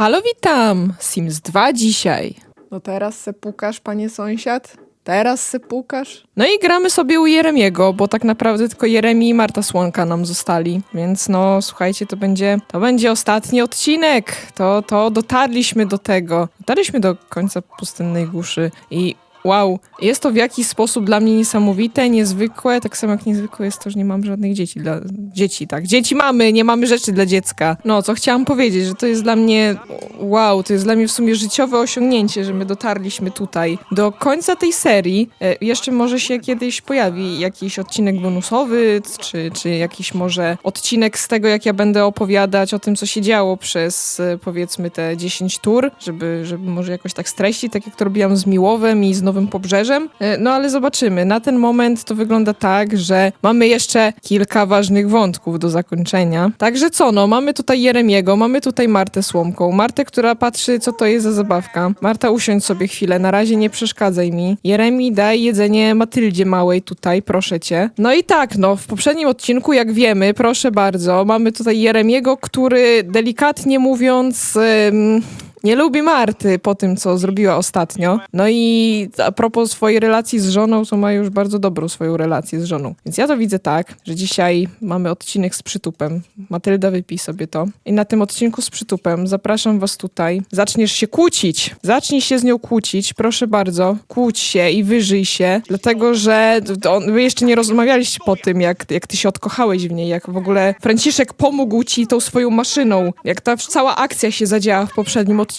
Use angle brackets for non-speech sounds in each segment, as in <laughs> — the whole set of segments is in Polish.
Halo, witam! Sims 2 dzisiaj. No teraz se pukasz, panie sąsiad? Teraz se pukasz? No i gramy sobie u Jeremiego, bo tak naprawdę tylko Jeremi i Marta Słonka nam zostali. Więc no, słuchajcie, to będzie, to będzie ostatni odcinek. To, to dotarliśmy do tego. Dotarliśmy do końca pustynnej głuszy i Wow, jest to w jakiś sposób dla mnie niesamowite, niezwykłe, tak samo jak niezwykłe jest to, że nie mam żadnych dzieci dla dzieci, tak. Dzieci mamy, nie mamy rzeczy dla dziecka. No, co chciałam powiedzieć, że to jest dla mnie wow, to jest dla mnie w sumie życiowe osiągnięcie, że my dotarliśmy tutaj do końca tej serii. E, jeszcze może się kiedyś pojawi jakiś odcinek bonusowy, czy, czy jakiś może odcinek z tego, jak ja będę opowiadać o tym, co się działo przez e, powiedzmy te 10 tur, żeby, żeby może jakoś tak streścić, tak jak to robiłam z Miłowem i z Nowym Pobrzeżem. E, No ale zobaczymy. Na ten moment to wygląda tak, że mamy jeszcze kilka ważnych wątków do zakończenia. Także co, no, mamy tutaj Jeremiego, mamy tutaj Martę Słomką. Martę, która patrzy, co to jest za zabawka. Marta, usiądź sobie chwilę, na razie nie przeszkadzaj mi. Jeremi, daj jedzenie Matyldzie małej tutaj, proszę cię. No i tak, no, w poprzednim odcinku, jak wiemy, proszę bardzo, mamy tutaj Jeremiego, który delikatnie mówiąc... Ym, nie lubi Marty po tym, co zrobiła ostatnio. No i a propos swojej relacji z żoną, to ma już bardzo dobrą swoją relację z żoną. Więc ja to widzę tak, że dzisiaj mamy odcinek z przytupem. Matylda, wypij sobie to. I na tym odcinku z przytupem zapraszam was tutaj. Zaczniesz się kłócić. Zacznij się z nią kłócić, proszę bardzo. Kłóć się i wyżyj się, dlatego że to, wy jeszcze nie rozmawialiście po tym, jak, jak ty się odkochałeś w niej, jak w ogóle Franciszek pomógł ci tą swoją maszyną, jak ta cała akcja się zadziała w poprzednim odcinku,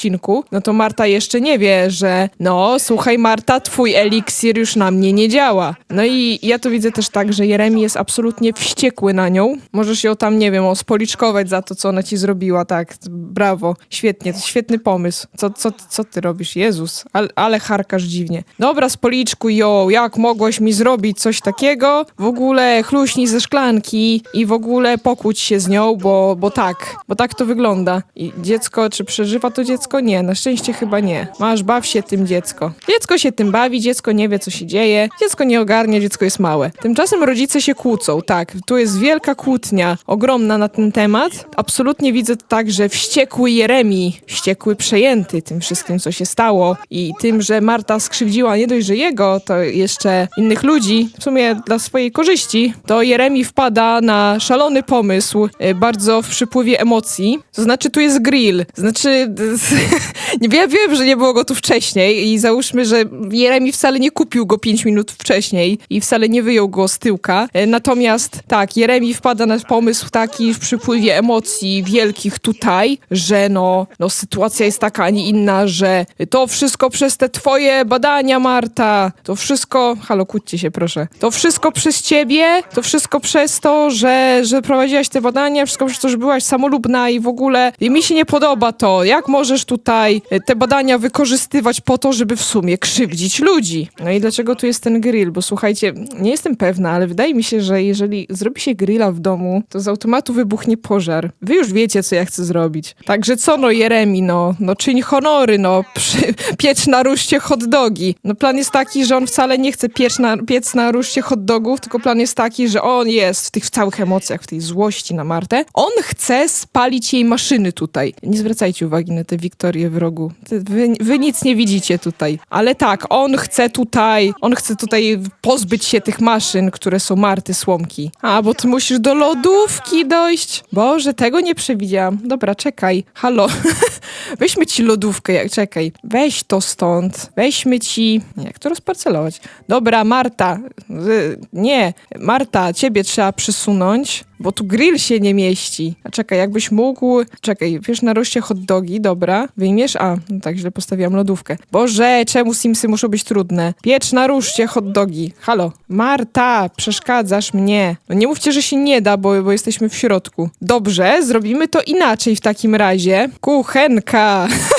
no to Marta jeszcze nie wie, że no, słuchaj Marta, twój eliksir już na mnie nie działa. No i ja to widzę też tak, że Jeremi jest absolutnie wściekły na nią. Możesz ją tam, nie wiem, ospoliczkować za to, co ona ci zrobiła, tak, brawo, świetnie, świetny pomysł. Co, co, co ty robisz? Jezus, ale, ale harkasz dziwnie. Dobra, spoliczkuj ją, jak mogłeś mi zrobić coś takiego? W ogóle chluśnij ze szklanki i w ogóle pokłóć się z nią, bo, bo tak, bo tak to wygląda. I dziecko, czy przeżywa to dziecko? Nie, na szczęście chyba nie. Masz, baw się tym dziecko. Dziecko się tym bawi, dziecko nie wie, co się dzieje, dziecko nie ogarnia, dziecko jest małe. Tymczasem rodzice się kłócą, tak, tu jest wielka kłótnia, ogromna na ten temat. Absolutnie widzę to tak, że wściekły Jeremi, wściekły przejęty tym wszystkim, co się stało i tym, że Marta skrzywdziła nie dość, że jego, to jeszcze innych ludzi, w sumie dla swojej korzyści, to Jeremi wpada na szalony pomysł, y, bardzo w przypływie emocji. To znaczy, tu jest grill. Znaczy, <laughs> ja wiem, że nie było go tu wcześniej i załóżmy, że Jeremi wcale nie kupił go 5 minut wcześniej i wcale nie wyjął go z tyłka. E, Natomiast tak, Jeremi wpada na pomysł taki w przypływie emocji wielkich tutaj, że no, no sytuacja jest taka, a nie inna, że to wszystko przez te twoje badania, Marta, to wszystko, halo, kłóćcie się proszę, to wszystko przez ciebie, to wszystko przez to, że, że prowadziłaś te badania, wszystko przez to, że byłaś samolubna i w ogóle i mi się nie podoba to, jak możesz tutaj e, te badania wykorzystywać po to, żeby w sumie krzywdzić ludzi. No i dlaczego tu jest ten grill? Bo słuchajcie, nie jestem pewna, ale wydaje mi się, że jeżeli zrobi się grilla w domu, to z automatu wybuchnie pożar. Wy już wiecie, co ja chcę zrobić. Także co no, Jeremi, no, no czyń honory, no, <laughs> przy, piecz na ruszcie hot dogi. No plan jest taki, że on wcale nie chce piec na, piec na ruszcie hot dogów, tylko plan jest taki, że on jest w tych całych emocjach, w tej złości na Martę. On chce spalić jej maszyny tutaj. Nie zwracajcie uwagi na te Wiktorię w rogu. Wy, wy nic nie widzicie tutaj. Ale tak, on chce tutaj, on chce tutaj pozbyć się tych maszyn, które są Marty Słomki. A, bo ty musisz do lodówki dojść. Boże, tego nie przewidziałam. Dobra, czekaj. Halo. <laughs> Weźmy ci lodówkę, jak czekaj. Weź to stąd. Weźmy ci. Jak to rozparcelować? Dobra, Marta. Y, Nie, Marta, ciebie trzeba przysunąć. Bo tu grill się nie mieści. A czekaj, jakbyś mógł... Czekaj, wiesz, na roście hot dogi, dobra. Wyjmiesz? A, no tak źle postawiłam lodówkę. Boże, czemu Simsy muszą być trudne? Piecz na ruszcie hot dogi. Halo. Marta, przeszkadzasz mnie. No nie mówcie, że się nie da, bo, bo jesteśmy w środku. Dobrze, zrobimy to inaczej w takim razie. Kuchenka. <laughs>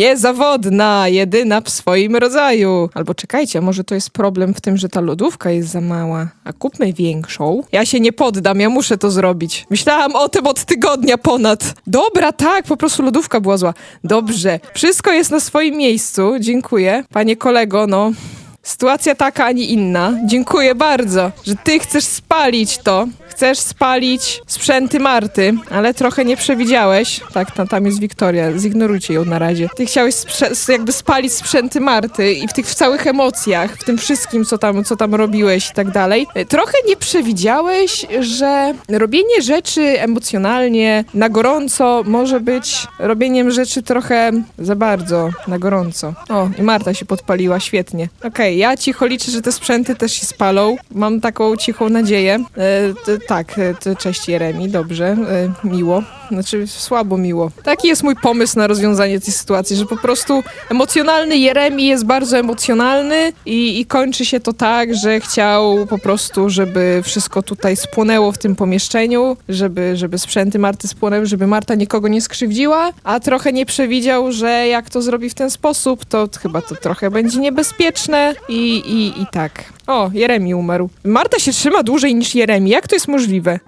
Niezawodna, jedyna w swoim rodzaju. Albo czekajcie, może to jest problem w tym, że ta lodówka jest za mała. A kupmy większą. Ja się nie poddam, ja muszę to zrobić. Myślałam o tym od tygodnia ponad. Dobra, tak, po prostu lodówka była zła. Dobrze, wszystko jest na swoim miejscu. Dziękuję. Panie kolego, no. Sytuacja taka, a nie inna. Dziękuję bardzo, że ty chcesz spalić to. Chcesz spalić sprzęty Marty, ale trochę nie przewidziałeś. Tak, tam, tam jest Wiktoria, zignorujcie ją na razie. Ty chciałeś jakby spalić sprzęty Marty i w tych całych emocjach, w tym wszystkim, co tam, co tam robiłeś i tak dalej. E, Trochę nie przewidziałeś, że robienie rzeczy emocjonalnie, na gorąco, może być robieniem rzeczy trochę za bardzo na gorąco. O, i Marta się podpaliła, świetnie. Okej, ja cicho liczę, że te sprzęty też się spalą. Mam taką cichą nadzieję. E, tak, e, cześć Jeremi, dobrze, e, miło. Znaczy, słabo miło. Taki jest mój pomysł na rozwiązanie tej sytuacji, że po prostu emocjonalny Jeremi jest bardzo emocjonalny i, i kończy się to tak, że chciał po prostu, żeby wszystko tutaj spłonęło w tym pomieszczeniu, żeby, żeby sprzęty Marty spłonęły, żeby Marta nikogo nie skrzywdziła, a trochę nie przewidział, że jak to zrobi w ten sposób, to chyba to trochę będzie niebezpieczne i, i, i tak. O, Jeremi umarł. Marta się trzyma dłużej niż Jeremi. Jak to jest możliwe?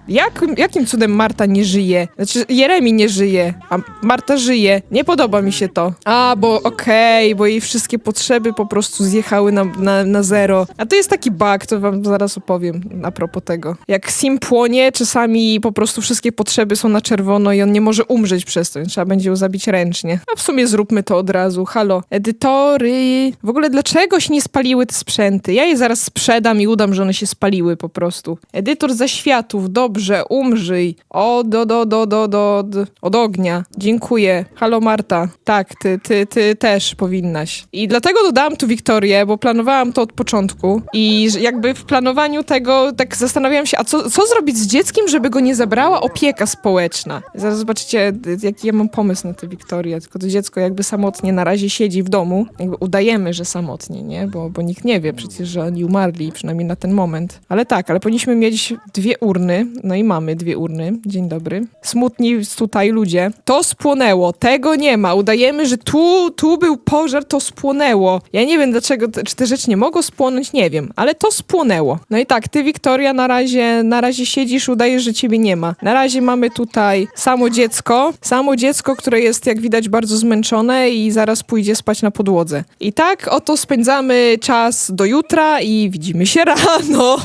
Jak, jakim cudem Marta nie żyje? Znaczy, Jeremi nie żyje, a Marta żyje. Nie podoba mi się to. A, bo okej, bo jej wszystkie potrzeby po prostu zjechały na, na, na zero. A to jest taki bug, to wam zaraz opowiem a propos tego. Jak Sim płonie, czasami po prostu wszystkie potrzeby są na czerwono i on nie może umrzeć przez to, więc trzeba będzie ją zabić ręcznie. A w sumie zróbmy to od razu. Halo, edytory. W ogóle dlaczego się nie spaliły te sprzęty? Ja je zaraz sprzedam i udam, że one się spaliły po prostu. Edytor zaświatów, dobrze, umrzyj. O, do, do, do, do, do, d- od ognia. Dziękuję. Halo Marta. Tak, ty, ty, ty też powinnaś. I dlatego dodałam tu Wiktorię, bo planowałam to od początku i jakby w planowaniu tego tak zastanawiałam się, a co, co zrobić z dzieckiem, żeby go nie zabrała opieka społeczna? Zaraz zobaczycie, jaki ja mam pomysł na tę Wiktorię, tylko to dziecko jakby samotnie na razie siedzi w domu, jakby udajemy, że samotnie, nie? Bo, bo nikt nie wie przecież, że oni umarli, przynajmniej na ten moment. Ale tak, ale powinniśmy mieć dwie urny, no i mamy dwie urny. Dzień dobry. Smutni tutaj ludzie. To spłonęło, tego nie ma. Udajemy, że tu, tu był pożar, to spłonęło. Ja nie wiem dlaczego, czy te rzeczy nie mogą spłonąć, nie wiem, ale to spłonęło. No i tak, ty Wiktoria na razie, na razie siedzisz, udajesz, że ciebie nie ma. Na razie mamy tutaj samo dziecko, samo dziecko, które jest jak widać bardzo zmęczone i zaraz pójdzie spać na podłodze. I tak oto spędzamy czas do jutra i widzimy się <laughs> rano.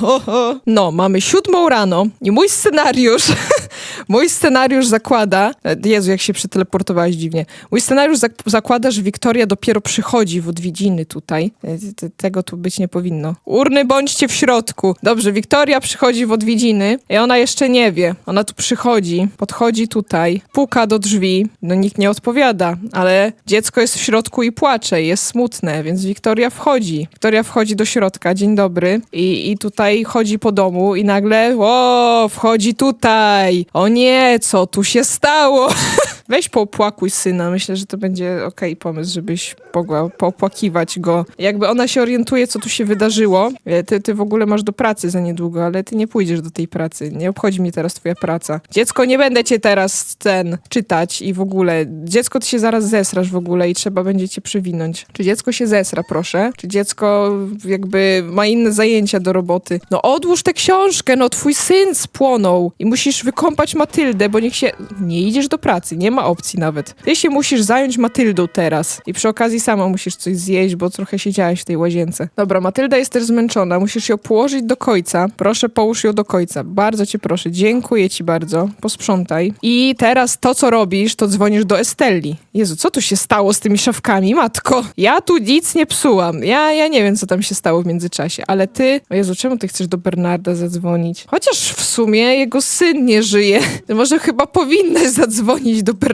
No, mamy siódmą rano i mój scenariusz, <laughs> mój scenariusz zakłada, Jezu, jak się przeteleportowałeś dziwnie. Mój scenariusz zak- zakłada, że Wiktoria dopiero przychodzi w odwiedziny tutaj. E, te- Tego tu być nie powinno. Urny bądźcie w środku. Dobrze, Wiktoria przychodzi w odwiedziny i ona jeszcze nie wie. Ona tu przychodzi, podchodzi tutaj, puka do drzwi. No nikt nie odpowiada, ale dziecko jest w środku i płacze, jest smutne, więc Wiktoria wchodzi. Wiktoria wchodzi do środka, dzień dobry. I, i tutaj chodzi po domu i nagle, o, wchodzi tutaj. O nie, co tu się stało? <laughs> Weź poopłakuj syna. Myślę, że to będzie okej pomysł, żebyś mogła poopłakiwać go. Jakby ona się orientuje, co tu się wydarzyło. E, Ty, ty w ogóle masz do pracy za niedługo, ale ty nie pójdziesz do tej pracy. Nie obchodzi mnie teraz twoja praca. Dziecko, nie będę cię teraz ten czytać i w ogóle. Dziecko, ty się zaraz zesrasz w ogóle i trzeba będzie cię przywinąć. Czy dziecko się zesra, proszę? Czy dziecko jakby ma inne zajęcia do roboty? No odłóż tę książkę, no twój syn spłonął i musisz wykąpać Matyldę, bo niech się... Nie idziesz do pracy, nie ma opcji nawet. Ty się musisz zająć Matyldą teraz i przy okazji sama musisz coś zjeść, bo trochę siedziałaś w tej łazience. Dobra, Matylda jest też zmęczona, musisz ją położyć do końca. Proszę, połóż ją do końca. Bardzo cię proszę, dziękuję ci bardzo. Posprzątaj. I teraz to, co robisz, to dzwonisz do Estelli. Jezu, co tu się stało z tymi szafkami, matko? Ja tu nic nie psułam. Ja, ja nie wiem, co tam się stało w międzyczasie, ale ty... O Jezu, czemu ty chcesz do Bernarda zadzwonić? Chociaż w sumie jego syn nie żyje. <laughs> Może chyba powinnaś zadzwonić do Bernarda.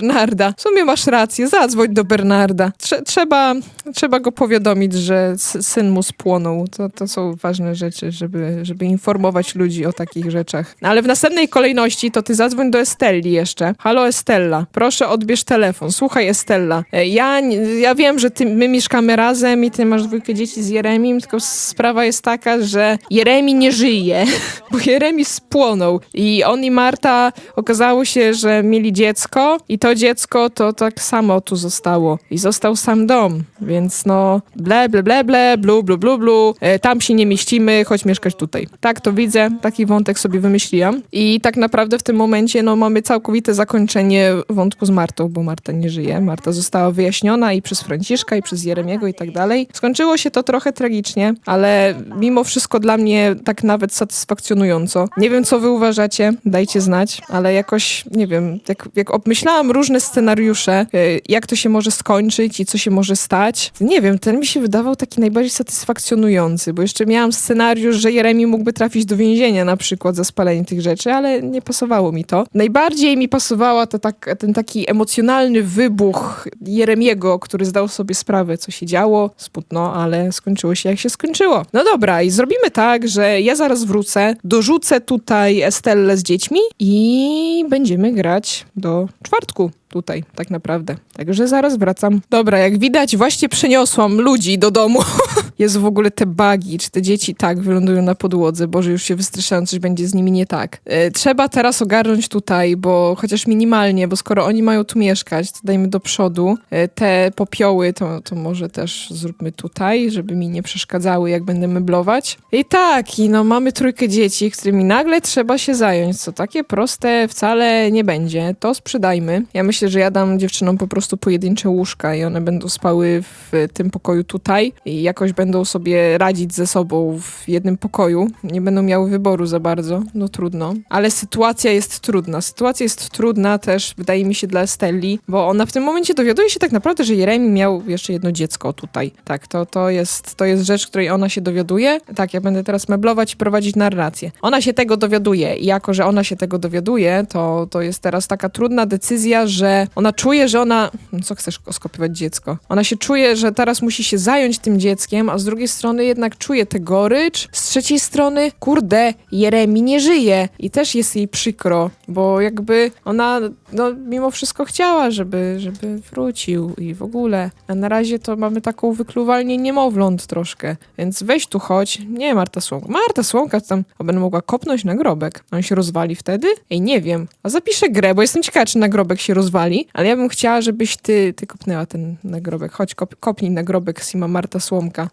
W sumie masz rację, zadzwoń do Bernarda. Trze- trzeba, trzeba go powiadomić, że syn mu spłonął. To, to są ważne rzeczy, żeby, żeby informować ludzi o takich rzeczach. Ale w następnej kolejności to ty zadzwoń do Estelli jeszcze. Halo Estella, proszę odbierz telefon. Słuchaj Estella, e, ja, ja wiem, że ty, my mieszkamy razem i ty masz dwójkę dzieci z Jeremim, tylko sprawa jest taka, że Jeremi nie żyje, <laughs> bo Jeremi spłonął i on i Marta okazało się, że mieli dziecko i to dziecko to tak samo tu zostało. I został sam dom, więc no ble, ble, ble, ble, blu, blu, blu, blu. E, tam się nie mieścimy, chodź mieszkać tutaj. Tak to widzę, taki wątek sobie wymyśliłam. I tak naprawdę w tym momencie no mamy całkowite zakończenie wątku z Martą, bo Marta nie żyje. Marta została wyjaśniona i przez Franciszka, i przez Jeremiego i tak dalej. Skończyło się to trochę tragicznie, ale mimo wszystko dla mnie tak nawet satysfakcjonująco. Nie wiem, co wy uważacie, dajcie znać, ale jakoś, nie wiem, jak, jak obmyślałam różne scenariusze, y, jak to się może skończyć i co się może stać, nie wiem, ten mi się wydawał taki najbardziej satysfakcjonujący, bo jeszcze miałam scenariusz, że Jeremi mógłby trafić do więzienia na przykład za spalenie tych rzeczy, ale nie pasowało mi to. Najbardziej mi pasowała to tak, ten taki emocjonalny wybuch Jeremiego, który zdał sobie sprawę, co się działo. Smutno, ale skończyło się jak się skończyło. No dobra, i zrobimy tak, że ja zaraz wrócę, dorzucę tutaj Estellę z dziećmi i będziemy grać do czwartku шутку. Tutaj, tak naprawdę. Także zaraz wracam. Dobra, jak widać, właśnie przeniosłam ludzi do domu. <laughs> Jest w ogóle te bugi, czy te dzieci tak wylądują na podłodze. Boże, już się wystraszają, coś będzie z nimi nie tak. E, trzeba teraz ogarnąć tutaj, bo chociaż minimalnie, bo skoro oni mają tu mieszkać, to dajmy do przodu. E, te popioły to, to może też zróbmy tutaj, żeby mi nie przeszkadzały, jak będę meblować. I tak, i no mamy trójkę dzieci, którymi nagle trzeba się zająć, co takie proste wcale nie będzie. To sprzedajmy. Ja myślę, że ja dam dziewczynom po prostu pojedyncze łóżka i one będą spały w tym pokoju tutaj i jakoś będą sobie radzić ze sobą w jednym pokoju. Nie będą miały wyboru za bardzo, no trudno. Ale sytuacja jest trudna. Sytuacja jest trudna też, wydaje mi się, dla Estelli, bo ona w tym momencie dowiaduje się tak naprawdę, że Jeremi miał jeszcze jedno dziecko tutaj. Tak, to, to, jest, to jest rzecz, której ona się dowiaduje. Tak, ja będę teraz meblować i prowadzić narrację. Ona się tego dowiaduje i jako, że ona się tego dowiaduje, to, to jest teraz taka trudna decyzja, że ona czuje, że ona... No co chcesz skopiować dziecko? Ona się czuje, że teraz musi się zająć tym dzieckiem, a z drugiej strony jednak czuje tę gorycz. Z trzeciej strony, kurde, Jeremi nie żyje i też jest jej przykro, bo jakby ona no, mimo wszystko chciała, żeby, żeby wrócił i w ogóle. A na razie to mamy taką wykluwalnię niemowląt troszkę, więc weź tu chodź. Nie, Marta Słomka. Marta Słomka to tam o, będę mogła kopnąć nagrobek. On się rozwali wtedy? Ej, nie wiem. A zapiszę grę, bo jestem ciekawa, czy nagrobek się rozwali, ale ja bym chciała, żebyś ty, ty kopnęła ten nagrobek. Chodź, kop, kopnij nagrobek Sima Marta Słomka.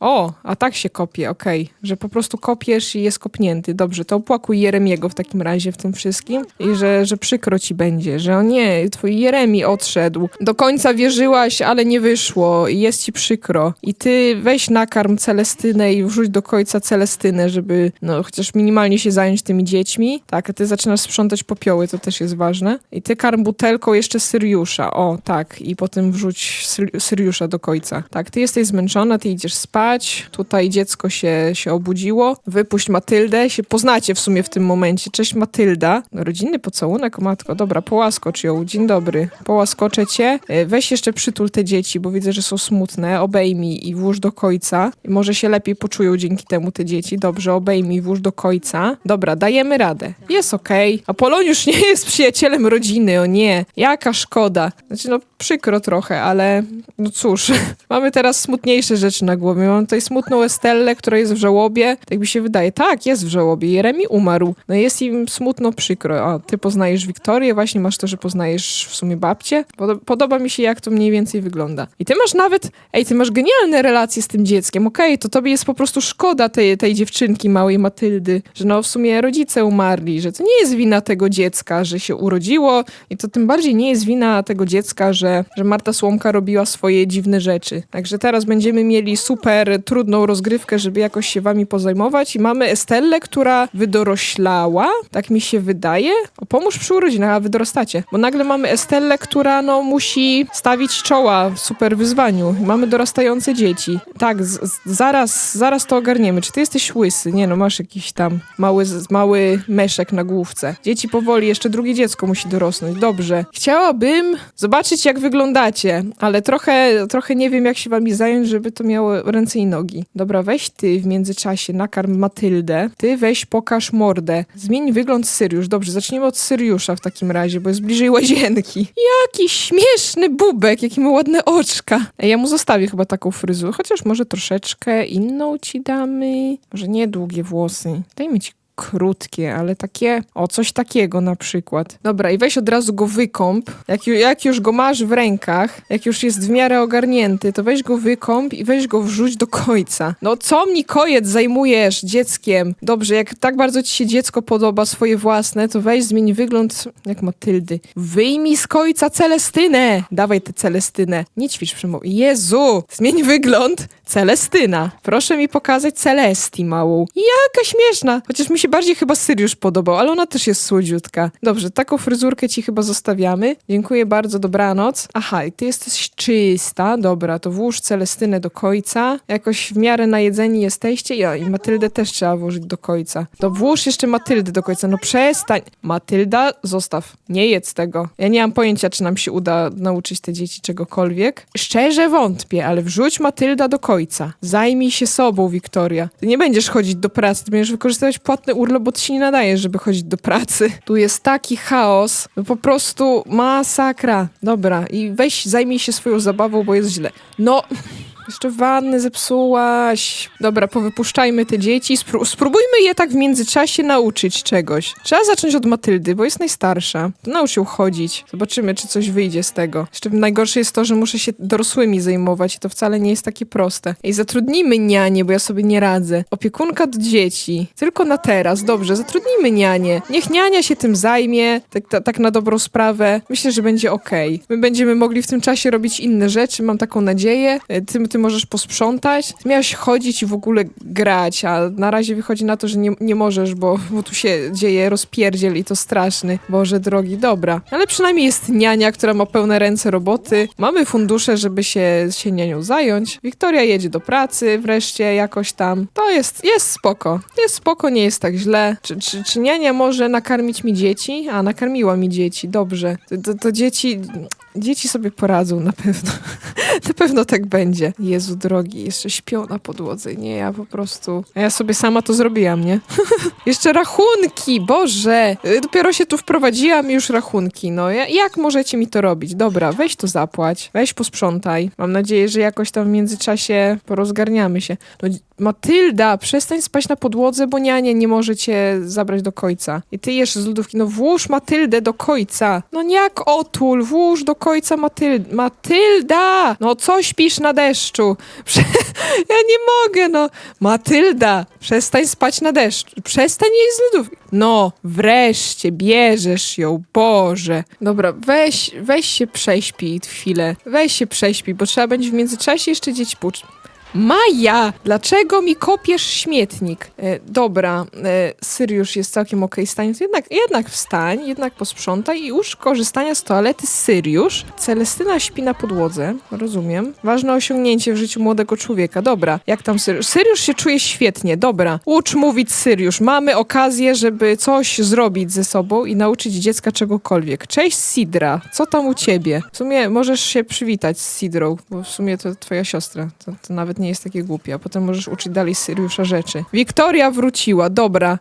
O, a tak się kopie, okej. Że po prostu kopiesz i jest kopnięty. Dobrze, to opłakuj Jeremiego w takim razie w tym wszystkim i że, że przykro ci będzie, że o nie, twój Jeremi odszedł. Do końca wierzyłaś, ale nie wyszło i jest ci przykro. I ty weź nakarm Celestynę i wrzuć do końca Celestynę, żeby no chociaż minimalnie się zająć tymi dziećmi. Tak, a ty zaczynasz sprzątać popioły, to też jest ważne. I ty karm butelką jeszcze Syriusza. O, tak. I potem wrzuć Syri- Syriusza do końca. Tak, ty jesteś zmęczona, ty idziesz spać. Tutaj dziecko się, się obudziło. Wypuść Matyldę. Się poznacie w sumie w tym momencie. Cześć Matylda. Rodzinny pocałunek, matko. Dobra, połaskocz ją. Dzień dobry. Połaskoczę cię. E, Weź jeszcze przytul te dzieci, bo widzę, że są smutne. Obejmij i włóż do końca. Może się lepiej poczują dzięki temu te dzieci. Dobrze, obejmij włóż do końca. Dobra, dajemy radę. Jest okej. A Poloniusz nie jest przyjacielem rodziny, o nie. Jaka szkoda. Znaczy, no przykro trochę, ale no cóż. <laughs> Mamy teraz smutniejsze rzeczy na głowie. Mam tutaj smutną Estellę, która jest w żałobie. Tak mi się wydaje. Tak, jest w żałobie. Jeremi umarł. No jest im smutno przykro. A ty poznajesz Wiktorię, właśnie masz to, że poznajesz w sumie babcię. Podo- podoba mi się, jak to mniej więcej wygląda. I ty masz nawet, ej, ty masz genialne relacje z tym dzieckiem. Okej, to tobie jest po prostu szkoda tej, tej dziewczynki, małej Matyldy, że no w sumie rodzice umarli, że to nie jest wina tego dziecka, że się urodziło i to tym bardziej nie jest wina tego dziecka, że, że Marta Słomka robiła swoje dziwne rzeczy. Także teraz będziemy mieli super trudną rozgrywkę, żeby jakoś się wami pozajmować i mamy Estellę, która wydoroślała, tak mi się wydaje. O, pomóż przy urodzinach, a wy dorastacie. Bo nagle mamy Estellę, która no musi stawić czoła w super wyzwaniu. Mamy dorastające dzieci. Tak, zaraz, zaraz to ogarniemy. Czy ty jesteś łysy? Nie no, masz jakiś tam mały, mały meszek na główce. Dzieci powoli, jeszcze drugie dziecko musi dorosnąć. Dobrze. Chciałabym zobaczyć, jak wyglądacie, ale trochę, trochę nie wiem, jak się wami zająć, żeby to miało ręce i nogi. Dobra, weź ty w międzyczasie nakarm Matyldę. Ty weź pokaż mordę. Zmień wygląd Syriusz. Dobrze, zacznijmy od Syriusza w takim razie, bo jest bliżej łazienki. <laughs> Jaki śmieszny bubek, jakie ma ładne oczka. Ja mu zostawię chyba taką fryzurę, chociaż może troszeczkę inną ci damy. Może nie długie włosy. Dajmy ci krótkie, ale takie, o coś takiego na przykład. Dobra, i weź od razu go wykąp. Jak, jak już go masz w rękach, jak już jest w miarę ogarnięty, to weź go wykąp i weź go wrzuć do końca. No co mi kojec zajmujesz dzieckiem? Dobrze, jak tak bardzo ci się dziecko podoba, swoje własne, to weź zmień wygląd jak Matyldy. Wyjmij z końca Celestynę! Dawaj tę Celestynę. Nie ćwicz przemowy. Jezu! Zmień wygląd Celestyna. Proszę mi pokazać Celesti małą. Jaka śmieszna! Chociaż mi się bardziej chyba Syriusz podobał, ale ona też jest słodziutka. Dobrze, taką fryzurkę ci chyba zostawiamy. Dziękuję bardzo, dobranoc. Aha, i ty jesteś czysta. Dobra, to włóż Celestynę do końca. Jakoś w miarę najedzeni jesteście. Ja, i Matyldę też trzeba włożyć do końca. To włóż jeszcze Matyldę do końca. No przestań. Matylda, zostaw. Nie jedz tego. Ja nie mam pojęcia, czy nam się uda nauczyć te dzieci czegokolwiek. Szczerze wątpię, ale wrzuć Matylda do końca. Zajmij się sobą, Wiktoria. Ty nie będziesz chodzić do pracy, ty będziesz wykorzystywać płatny urlop, bo ty się nie nadajesz, żeby chodzić do pracy. Tu jest taki chaos, no po prostu masakra. Dobra, i weź, zajmij się swoją zabawą, bo jest źle. No... Jeszcze wannę zepsułaś. Dobra, powypuszczajmy te dzieci. Spró- spróbujmy je tak w międzyczasie nauczyć czegoś. Trzeba zacząć od Matyldy, bo jest najstarsza. To naucz ją chodzić. Zobaczymy, czy coś wyjdzie z tego. Jeszcze najgorsze jest to, że muszę się dorosłymi zajmować i to wcale nie jest takie proste. I zatrudnijmy nianię, bo ja sobie nie radzę. Opiekunka do dzieci. Tylko na teraz. Dobrze, zatrudnijmy nianię. Niech niania się tym zajmie, tak, ta, tak na dobrą sprawę. Myślę, że będzie okej. My będziemy mogli w tym czasie robić inne rzeczy, mam taką nadzieję. E, Ty, ty możesz posprzątać. Miałeś chodzić i w ogóle grać, a na razie wychodzi na to, że nie, nie możesz, bo, bo tu się dzieje rozpierdziel i to straszny. Boże drogi, dobra. Ale przynajmniej jest niania, która ma pełne ręce roboty. Mamy fundusze, żeby się, się nianią zająć. Wiktoria jedzie do pracy wreszcie jakoś tam. To jest, jest spoko. Jest spoko, nie jest tak źle. Czy, czy, czy niania może nakarmić mi dzieci? A, nakarmiła mi dzieci, dobrze. To, to, to dzieci... Dzieci sobie poradzą na pewno. <laughs> na pewno tak będzie. Jezu drogi, jeszcze śpią na podłodze. Nie, ja po prostu... Ja sobie sama to zrobiłam, nie? <laughs> jeszcze rachunki, Boże! Y, Dopiero się tu wprowadziłam już rachunki. No, ja, jak możecie mi to robić? Dobra, weź to zapłać. Weź posprzątaj. Mam nadzieję, że jakoś tam w międzyczasie porozgarniamy się. No, Matylda, przestań spać na podłodze, bo niania nie może cię zabrać do końca. I ty jesz z lodówki. No włóż Matyldę do końca. No jak otul, włóż do końca Matyl... Matylda! No co śpisz na deszczu? <laughs> Prze... Ja nie mogę, no. Matylda, przestań spać na deszczu. Przestań jeść z lodówki. No, wreszcie, bierzesz ją, Boże. Dobra, weź, weź się prześpij chwilę. Weź się prześpij, bo trzeba będzie w międzyczasie jeszcze dzieci pucz. Maja! Dlaczego mi kopiesz śmietnik? E, dobra, e, Syriusz jest całkiem okej stanie, to jednak, jednak wstań, jednak posprzątaj i uż korzystania z toalety Syriusz. Celestyna śpi na podłodze, rozumiem. Ważne osiągnięcie w życiu młodego człowieka. Dobra, jak tam Syriusz? Syriusz się czuje świetnie, dobra. Ucz mówić Syriusz. Mamy okazję, żeby coś zrobić ze sobą i nauczyć dziecka czegokolwiek. Cześć Sidra, co tam u ciebie? W sumie możesz się przywitać z Sidrą, bo w sumie to twoja siostra. To, to nawet nie jest takie głupie, a potem możesz uczyć dalej Syriusza rzeczy. Wiktoria wróciła, dobra. E,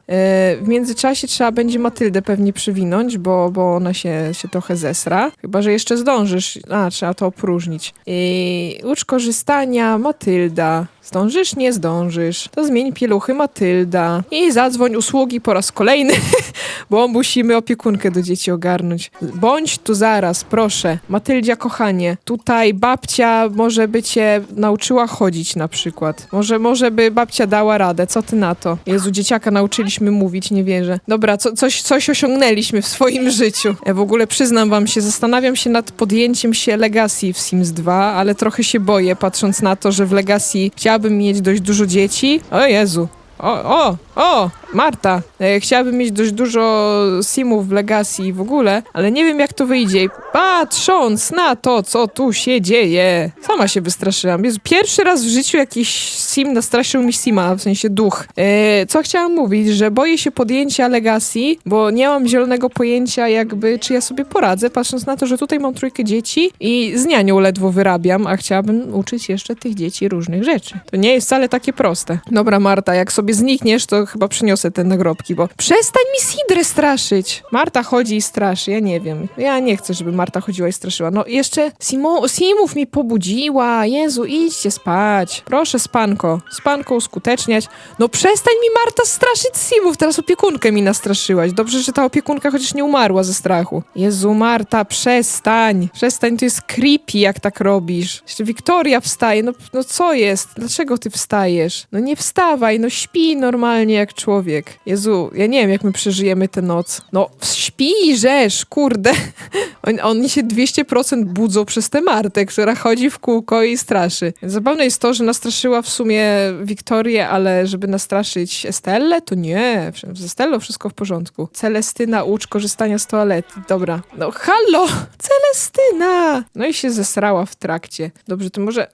w międzyczasie trzeba będzie Matyldę pewnie przywinąć, bo, bo ona się, się trochę zesra. Chyba, że jeszcze zdążysz. A, trzeba to opróżnić. I ucz korzystania, Matylda. Zdążysz? Nie zdążysz. To zmień pieluchy Matylda. I zadzwoń usługi po raz kolejny, <laughs> bo musimy opiekunkę do dzieci ogarnąć. Bądź tu zaraz, proszę. Matyldzia, kochanie, tutaj babcia może by cię nauczyła chodzić na przykład. Może, może by babcia dała radę. Co ty na to? Jezu, dzieciaka nauczyliśmy mówić, nie wierzę. Dobra, co, coś, coś osiągnęliśmy w swoim <laughs> życiu. Ja w ogóle przyznam wam się, zastanawiam się nad podjęciem się Legacy w Sims 2, ale trochę się boję, patrząc na to, że w Legacy chciałabym mieć dość dużo dzieci. O Jezu. O, o, o, Marta. E, chciałabym mieć dość dużo simów w Legacy i w ogóle, ale nie wiem jak to wyjdzie. Patrząc na to, co tu się dzieje. Sama się wystraszyłam. Jezu, pierwszy raz w życiu jakiś sim nastraszył mi sima, w sensie duch. E, co chciałam mówić, że boję się podjęcia Legacy, bo nie mam zielonego pojęcia jakby, czy ja sobie poradzę, patrząc na to, że tutaj mam trójkę dzieci i z nianią ledwo wyrabiam, a chciałabym uczyć jeszcze tych dzieci różnych rzeczy. To nie jest wcale takie proste. Dobra, Marta, jak sobie znikniesz, to chyba przyniosę te nagrobki, bo przestań mi Sidrę straszyć. Marta chodzi i straszy, ja nie wiem. Ja nie chcę, żeby Marta chodziła i straszyła. No jeszcze Simo, Simów mi pobudziła. Jezu, idźcie spać. Proszę, spanko. Spanko uskuteczniać. No przestań mi Marta straszyć Simów, teraz opiekunkę mi nastraszyłaś. Dobrze, że ta opiekunka chociaż nie umarła ze strachu. Jezu, Marta, przestań. Przestań, to jest creepy, jak tak robisz. Jeszcze Wiktoria wstaje, no, no co jest? Dlaczego ty wstajesz? No nie wstawaj, no śpi normalnie jak człowiek. Jezu, ja nie wiem, jak my przeżyjemy tę noc. No śpi rzesz, kurde. <laughs> On, oni się 200% budzą przez tę Martę, która chodzi w kółko i straszy. Zabawne jest to, że nastraszyła w sumie Wiktorię, ale żeby nastraszyć Estellę, to nie. Z Estellą wszystko w porządku. Celestyna, ucz korzystania z toalety. Dobra. No halo! Celestyna! No i się zesrała w trakcie. Dobrze, to może...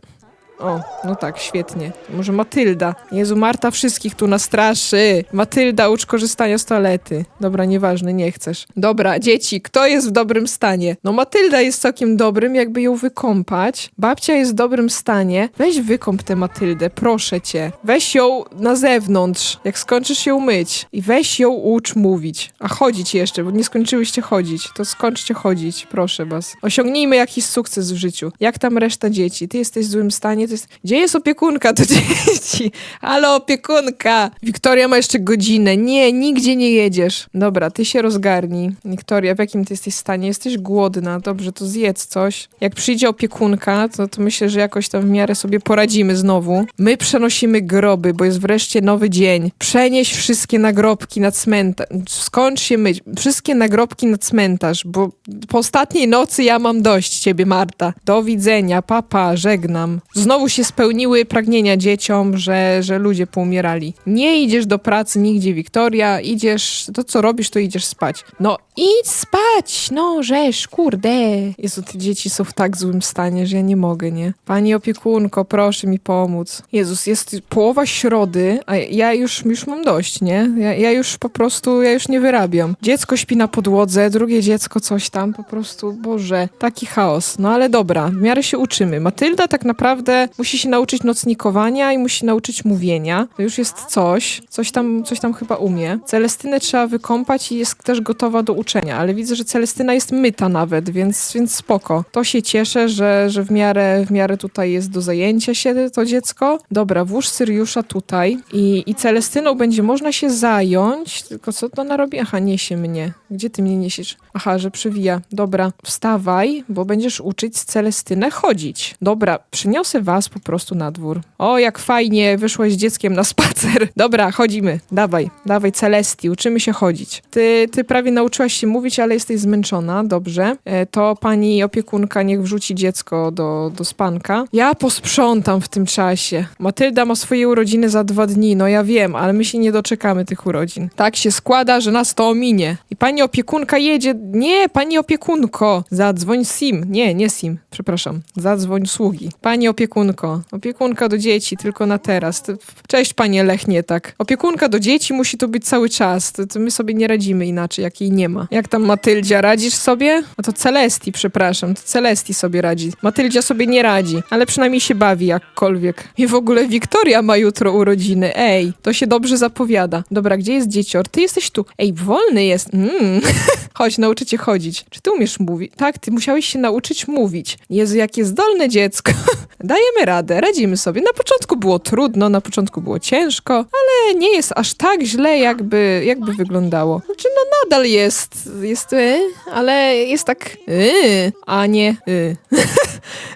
O, no tak, świetnie. Może Matylda. Jezu, Marta wszystkich tu nastraszy. Matylda, ucz korzystania z toalety. Dobra, nieważne, nie chcesz. Dobra, dzieci, kto jest w dobrym stanie? No Matylda jest całkiem dobrym, jakby ją wykąpać. Babcia jest w dobrym stanie. Weź wykąp tę Matyldę, proszę cię. Weź ją na zewnątrz, jak skończysz ją myć. I weź ją ucz mówić. A chodzić jeszcze, bo nie skończyłyście chodzić. To skończcie chodzić, proszę was. Osiągnijmy jakiś sukces w życiu. Jak tam reszta dzieci? Ty jesteś w złym stanie, to jest... Gdzie jest opiekunka do dzieci? Halo, opiekunka! Wiktoria ma jeszcze godzinę. Nie, nigdzie nie jedziesz. Dobra, ty się rozgarnij. Wiktoria, w jakim ty jesteś stanie? Jesteś głodna. Dobrze, to zjedz coś. Jak przyjdzie opiekunka, to, to myślę, że jakoś tam w miarę sobie poradzimy znowu. My przenosimy groby, bo jest wreszcie nowy dzień. Przenieś wszystkie nagrobki na cmentarz. Skończ się myć. Wszystkie nagrobki na cmentarz, bo po ostatniej nocy ja mam dość ciebie, Marta. Do widzenia, papa, żegnam. Znowu się spełniły pragnienia dzieciom, że, że ludzie poumierali. Nie idziesz do pracy nigdzie, Wiktoria, idziesz, to co robisz, to idziesz spać. No idź spać, no rzesz, kurde. Jezu, te dzieci są w tak złym stanie, że ja nie mogę, nie? Pani opiekunko, proszę mi pomóc. Jezus, jest połowa środy, a ja już, już mam dość, nie? Ja, ja już po prostu, ja już nie wyrabiam. Dziecko śpi na podłodze, drugie dziecko coś tam, po prostu, Boże, taki chaos. No ale dobra, w miarę się uczymy. Matylda tak naprawdę musi się nauczyć nocnikowania i musi nauczyć mówienia. To już jest coś, coś tam, coś tam chyba umie. Celestynę trzeba wykąpać i jest też gotowa do uczenia, ale widzę, że Celestyna jest myta nawet, więc, więc spoko. To się cieszę, że, że w, miarę, w miarę tutaj jest do zajęcia się to dziecko. Dobra, włóż Syriusza tutaj i, i Celestyną będzie można się zająć, tylko co to ona robi? Aha, niesie mnie. Gdzie ty mnie niesiesz? Aha, że przewija. Dobra, wstawaj, bo będziesz uczyć Celestynę chodzić. Dobra, przyniosę was po prostu na dwór. O, jak fajnie wyszłaś z dzieckiem na spacer. <laughs> Dobra, chodzimy. Dawaj, dawaj Celestii, uczymy się chodzić. Ty, ty prawie nauczyłaś się mówić, ale jesteś zmęczona, dobrze. E, to pani opiekunka niech wrzuci dziecko do, do spanka. Ja posprzątam w tym czasie. Matylda ma swoje urodziny za dwa dni, no ja wiem, ale my się nie doczekamy tych urodzin. Tak się składa, że nas to ominie. I pani opiekunka jedzie... Nie, pani opiekunko! Zadzwoń SIM. Nie, nie SIM, przepraszam. Zadzwoń sługi. Pani opiekunko. Opiekunka do dzieci, tylko na teraz. To- Cześć, panie Lechnie, tak. Opiekunka do dzieci musi tu być cały czas. To, to my sobie nie radzimy inaczej, jak jej nie ma. Jak tam Matyldzia, radzisz sobie? A to Celestii, przepraszam. To Celestii sobie radzi. Matyldzia sobie nie radzi, ale przynajmniej się bawi jakkolwiek. I w ogóle Wiktoria ma jutro urodziny. Ej, to się dobrze zapowiada. Dobra, gdzie jest dziecior? Ty jesteś tu. Ej, wolny jest. Mm. <laughs> Chodź, nauczę cię chodzić. Czy ty umiesz mówić? Tak, ty musiałeś się nauczyć mówić. Jezu, jakie zdolne dziecko. <laughs> Dajemy radę, radzimy sobie. Na początku było trudno, na początku było ciężko, ale nie jest aż tak źle, jakby, jakby wyglądało. Znaczy, no nadal jest, jest y, ale jest tak y, a nie y. <laughs>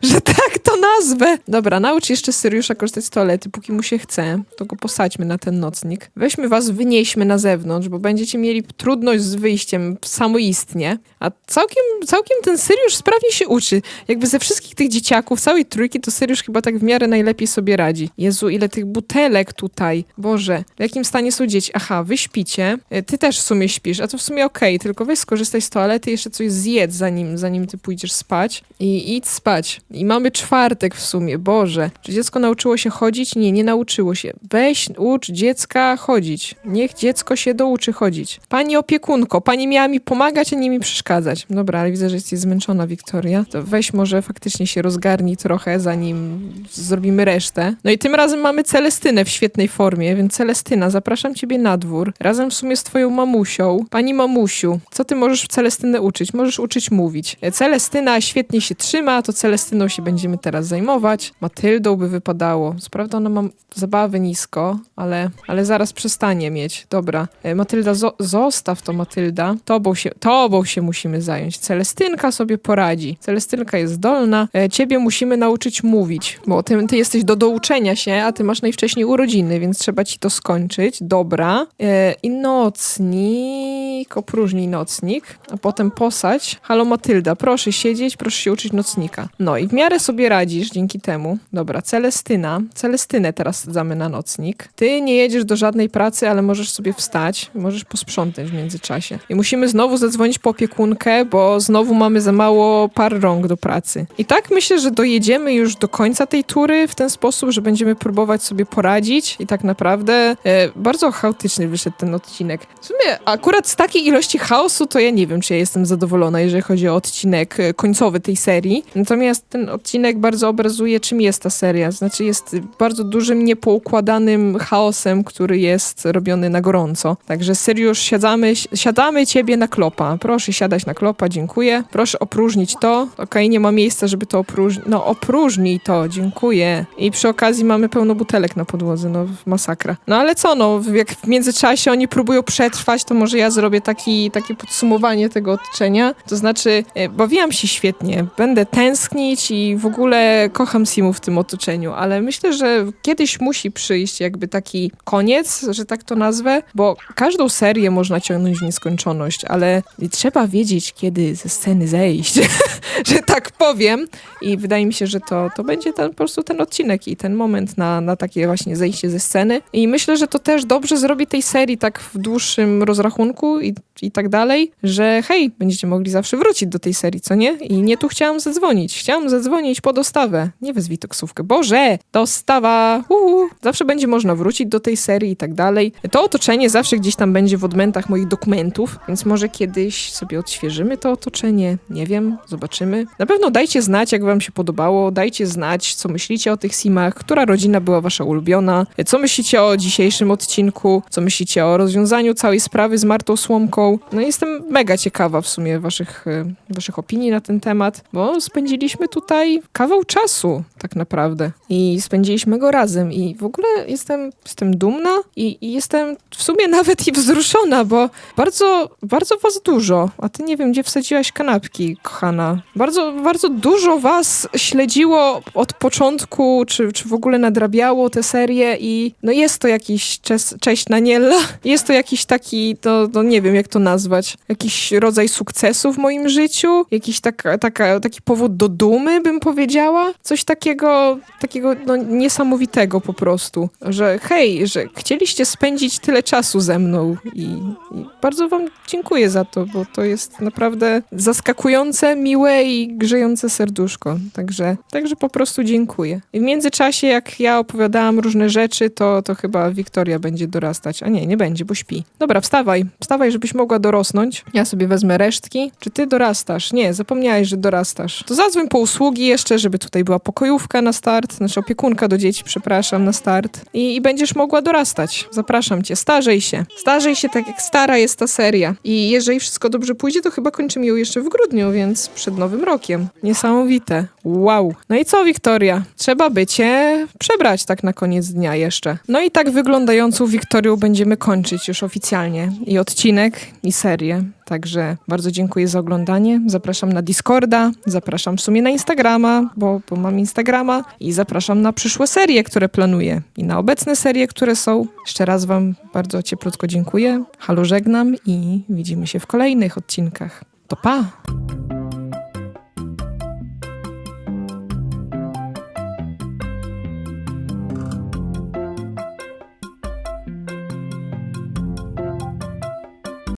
Że tak to nazwę. Dobra, naucz jeszcze Syriusza korzystać z toalety, póki mu się chce. To go posadźmy na ten nocnik. Weźmy was, wynieśmy na zewnątrz, bo będziecie mieli trudność z wyjściem samoistnie. A całkiem, całkiem ten Syriusz sprawnie się uczy. Jakby ze wszystkich tych dzieciaków, całej trójki, to Syriusz chyba tak w miarę najlepiej sobie radzi. Jezu, ile tych butelek tutaj. Boże, w jakim stanie są dzieci? Aha, wy śpicie. E, Ty też w sumie śpisz, a to w sumie okej, tylko weź skorzystaj z toalety jeszcze coś zjedz, zanim, zanim ty pójdziesz spać. I idź spać. I mamy czwartek w sumie, Boże. Czy dziecko nauczyło się chodzić? Nie, nie nauczyło się. Weź, ucz dziecka chodzić. Niech dziecko się douczy chodzić. Pani opiekunko, pani miała mi pomagać, a nie mi przeszkadzać. Dobra, ale widzę, że jesteś zmęczona, Wiktoria. To weź może faktycznie się rozgarnij trochę, zanim zrobimy resztę. No i tym razem mamy Celestynę w świetnej formie, więc Celestyna, zapraszam ciebie na dwór. Razem w sumie z twoją mamusią. Pani mamusiu, co ty możesz Celestynę uczyć? Możesz uczyć mówić. E, Celestyna świetnie się trzyma, to Celestyną się będziemy teraz zajmować. Matyldą by wypadało. Co prawda ona ma zabawę nisko, ale, ale zaraz przestanie mieć. Dobra. E, Matylda, zo zostaw to Matylda. Tobą się, tobą się musimy zająć. Celestynka sobie poradzi. Celestynka jest zdolna. E, Ciebie musimy nauczyć mówić, bo ty, ty jesteś do douczenia się, a ty masz najwcześniej urodziny, więc trzeba ci to skończyć. Dobra. E, I nocnik, opróżnij nocnik, a potem posadź. Halo Matylda, proszę siedzieć, proszę się uczyć nocnika. No i w miarę sobie radzisz dzięki temu. Dobra, Celestyna. Celestynę teraz sadzamy na nocnik. Ty nie jedziesz do żadnej pracy, ale możesz sobie wstać, możesz posprzątać w międzyczasie. I musimy znowu zadzwonić po opiekunkę, bo znowu mamy za mało par rąk do pracy. I tak myślę, że dojedziemy już do końca tej tury w ten sposób, że będziemy próbować sobie poradzić i tak naprawdę e, bardzo chaotyczny wyszedł ten odcinek. W sumie akurat z takiej ilości chaosu to ja nie wiem, czy ja jestem zadowolona, jeżeli chodzi o odcinek e, końcowy tej serii. Natomiast ten odcinek bardzo obrazuje, czym jest ta seria. Znaczy jest bardzo dużym, niepoukładanym chaosem, który jest robiony na gorąco. Także Syriusz, siadamy, siadamy ciebie na klopa. Proszę siadać na klopa, dziękuję. Proszę opróżnić to. Okej, nie ma miejsca, żeby to opróżnić. No opróżnij to, dziękuję. I przy okazji mamy pełno butelek na podłodze, no masakra. No ale co, no jak w międzyczasie oni próbują przetrwać, to może ja zrobię taki, takie podsumowanie tego odcienia. To znaczy, e, bawiłam się świetnie. Będę tęsknić i w ogóle kocham Simów w tym otoczeniu, ale myślę, że kiedyś musi przyjść jakby taki koniec, że tak to nazwę, bo każdą serię można ciągnąć w nieskończoność, ale trzeba wiedzieć, kiedy ze sceny zejść, <laughs> że tak powiem. I wydaje mi się, że to, to będzie ten, po prostu ten odcinek i ten moment na, na takie właśnie zejście ze sceny. I myślę, że to też dobrze zrobi tej serii tak w dłuższym rozrachunku i, i tak dalej, że hej, będziecie mogli zawsze wrócić do tej serii, co nie? I nie tu chciałam zadzwonić. Chciałam zadzwonić po dostawę. Nie wezwij taksówkę. Boże, dostawa! Uhu. Zawsze będzie można wrócić do tej serii i tak dalej. To otoczenie zawsze gdzieś tam będzie w odmętach moich dokumentów, więc może kiedyś sobie odświeżymy to otoczenie. Nie wiem, zobaczymy. Na pewno dajcie znać, jak wam się podobało. Dajcie znać, co myślicie o tych simach, która rodzina była wasza ulubiona, co myślicie o dzisiejszym odcinku, co myślicie o rozwiązaniu całej sprawy z Martą Słomką. No jestem mega ciekawa w sumie waszych, e, waszych opinii na ten temat, bo spędziliśmy tutaj kawał czasu tak naprawdę i spędziliśmy go razem i w ogóle jestem, jestem dumna i, i jestem w sumie <laughs> nawet i wzruszona, bo bardzo, bardzo was dużo, a ty nie wiem, gdzie wsadziłaś kanapki, kochana. Bardzo, bardzo dużo was śledziło od początku, czy, czy w ogóle nadrabiało tę serię i no jest to jakiś, czes, cześć Naniella, <laughs> jest to jakiś taki, to, to nie wiem jak to nazwać, jakiś rodzaj sukcesu w moim życiu, jakiś taka, taka, taki powód do dumy, bym powiedziała. Coś takiego, takiego no, niesamowitego po prostu, że hej, że chcieliście spędzić tyle czasu ze mną i, i bardzo wam dziękuję za to, bo to jest naprawdę zaskakujące, miłe i grzejące serduszko. Także, także po prostu dziękuję. I w międzyczasie, jak ja opowiadałam różne rzeczy, to, to chyba Wiktoria będzie dorastać. A nie, nie będzie, bo śpi. Dobra, wstawaj. Wstawaj, żebyś mogła dorosnąć. Ja sobie wezmę resztki. Czy ty dorastasz? Nie, zapomniałeś, że dorastasz. To zadzwoń po usługi jeszcze, żeby tutaj była pokojówka na start, znaczy opiekunka do dzieci, przepraszam, na start. I, I będziesz mogła dorastać. Zapraszam cię. Starzej się. Starzej się tak, jak stara jest ta seria. I jeżeli wszystko dobrze pójdzie, to chyba kończymy ją jeszcze w grudniu, więc przed nowym rokiem. Niesamowite. Wow. No i co, Wiktoria? Trzeba by cię przebrać tak na koniec dnia jeszcze. No i tak wyglądającą Wiktorią będziemy kończyć już oficjalnie. I odcinek, i serię. Także bardzo dziękuję za oglądanie. Zapraszam na Discorda, zapraszam w sumie na Instagrama, bo, bo mam Instagrama i zapraszam na przyszłe serie, które planuję i na obecne serie, które są. Jeszcze raz Wam bardzo cieplutko dziękuję. Halo, żegnam i widzimy się w kolejnych odcinkach. To pa!